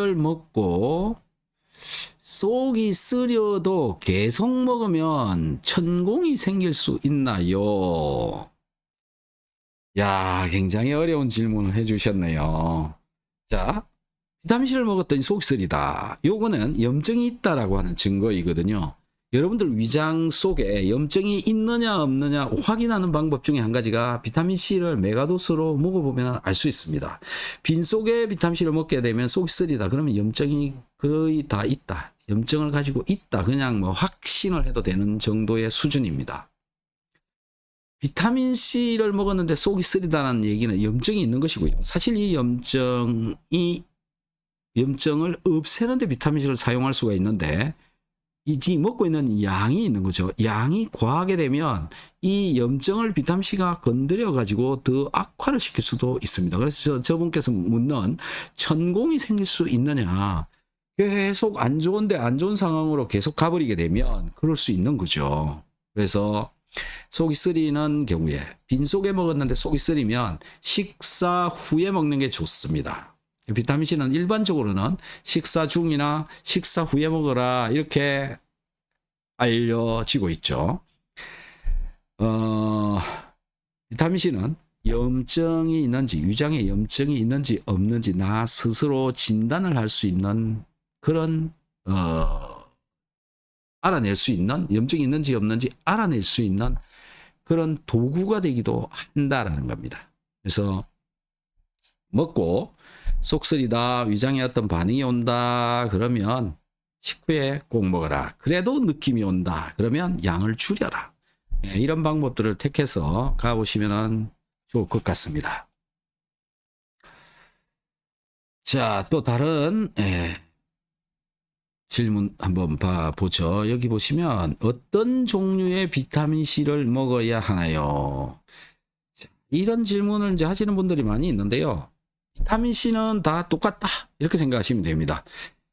C를 먹고 속이 쓰려도 계속 먹으면 천공이 생길 수 있나요? 야, 굉장히 어려운 질문을 해주셨네요. 자, 비타민C를 먹었더니 속이 쓰리다. 요거는 염증이 있다라고 하는 증거이거든요. 여러분들 위장 속에 염증이 있느냐 없느냐 확인하는 방법 중에 한 가지가 비타민C를 메가도스로 먹어보면 알 수 있습니다. 빈 속에 비타민C를 먹게 되면 속이 쓰리다. 그러면 염증이 거의 다 있다. 염증을 가지고 있다. 그냥 뭐 확신을 해도 되는 정도의 수준입니다. 비타민C를 먹었는데 속이 쓰리다는 얘기는 염증이 있는 것이고요. 사실 이 염증이 염증을 없애는데 비타민C를 사용할 수가 있는데 이 먹고 있는 양이 있는 거죠. 양이 과하게 되면 이 염증을 비타민C가 건드려 가지고 더 악화를 시킬 수도 있습니다. 그래서 저 분께서 묻는 천공이 생길 수 있느냐? 계속 안 좋은데 안 좋은 상황으로 계속 가버리게 되면 그럴 수 있는 거죠. 그래서 속이 쓰리는 경우에 빈속에 먹었는데 속이 쓰리면 식사 후에 먹는 게 좋습니다. 비타민C는 일반적으로는 식사 중이나 식사 후에 먹어라 이렇게 알려지고 있죠. 어, 비타민C는 염증이 있는지 위장에 염증이 있는지 없는지 나 스스로 진단을 할 수 있는 그런 어, 알아낼 수 있는 염증이 있는지 없는지 알아낼 수 있는 그런 도구가 되기도 한다라는 겁니다. 그래서 먹고 속쓰리다 위장에 어떤 반응이 온다 그러면 식후에 꼭 먹어라. 그래도 느낌이 온다. 그러면 양을 줄여라. 예, 이런 방법들을 택해서 가보시면 좋을 것 같습니다. 자, 또 다른 예, 질문 한번 봐보죠. 여기 보시면 어떤 종류의 비타민C를 먹어야 하나요? 자, 이런 질문을 이제 하시는 분들이 많이 있는데요. 비타민C는 다 똑같다. 이렇게 생각하시면 됩니다.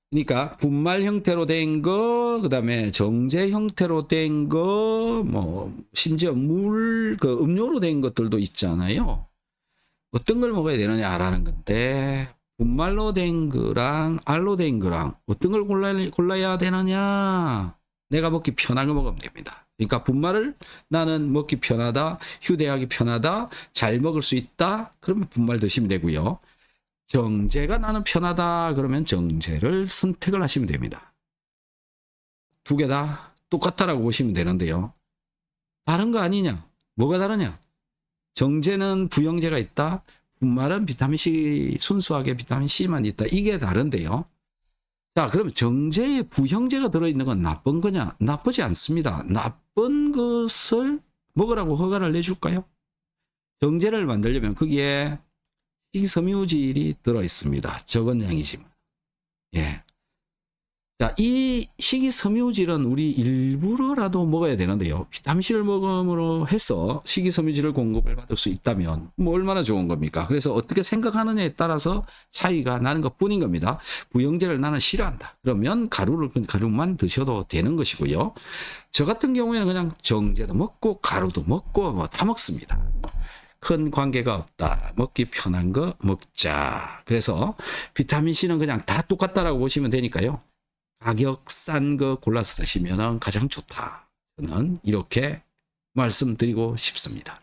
그러니까 분말 형태로 된 거, 그다음에 정제 형태로 된 거, 뭐 심지어 물, 그 음료로 된 것들도 있잖아요. 어떤 걸 먹어야 되느냐라는 건데 분말로 된 거랑 알로 된 거랑 어떤 걸 골라야, 골라야 되느냐? 내가 먹기 편한 거 먹으면 됩니다. 그러니까 분말을 나는 먹기 편하다, 휴대하기 편하다, 잘 먹을 수 있다. 그러면 분말 드시면 되고요. 정제가 나는 편하다 그러면 정제를 선택을 하시면 됩니다. 두 개 다 똑같다라고 보시면 되는데요. 다른 거 아니냐? 뭐가 다르냐? 정제는 부영제가 있다. 분말은 비타민C 순수하게 비타민C만 있다. 이게 다른데요. 자, 그럼 정제에 부형제가 들어있는 건 나쁜 거냐? 나쁘지 않습니다. 나쁜 것을 먹으라고 허가를 내줄까요? 정제를 만들려면 거기에 식이섬유질이 들어 있습니다. 적은 양이지만. 예. 자, 이 식이섬유질은 우리 일부러라도 먹어야 되는데요. 비타민C를 먹음으로 해서 식이섬유질을 공급을 받을 수 있다면 뭐 얼마나 좋은 겁니까? 그래서 어떻게 생각하느냐에 따라서 차이가 나는 것 뿐인 겁니다. 부영제를 나는 싫어한다. 그러면 가루를 가루만 드셔도 되는 것이고요. 저 같은 경우에는 그냥 정제도 먹고 가루도 먹고 뭐 다 먹습니다. 큰 관계가 없다. 먹기 편한 거 먹자. 그래서 비타민C는 그냥 다 똑같다라고 보시면 되니까요. 가격 싼 거 골라서 드시면 가장 좋다. 저는 이렇게 말씀드리고 싶습니다.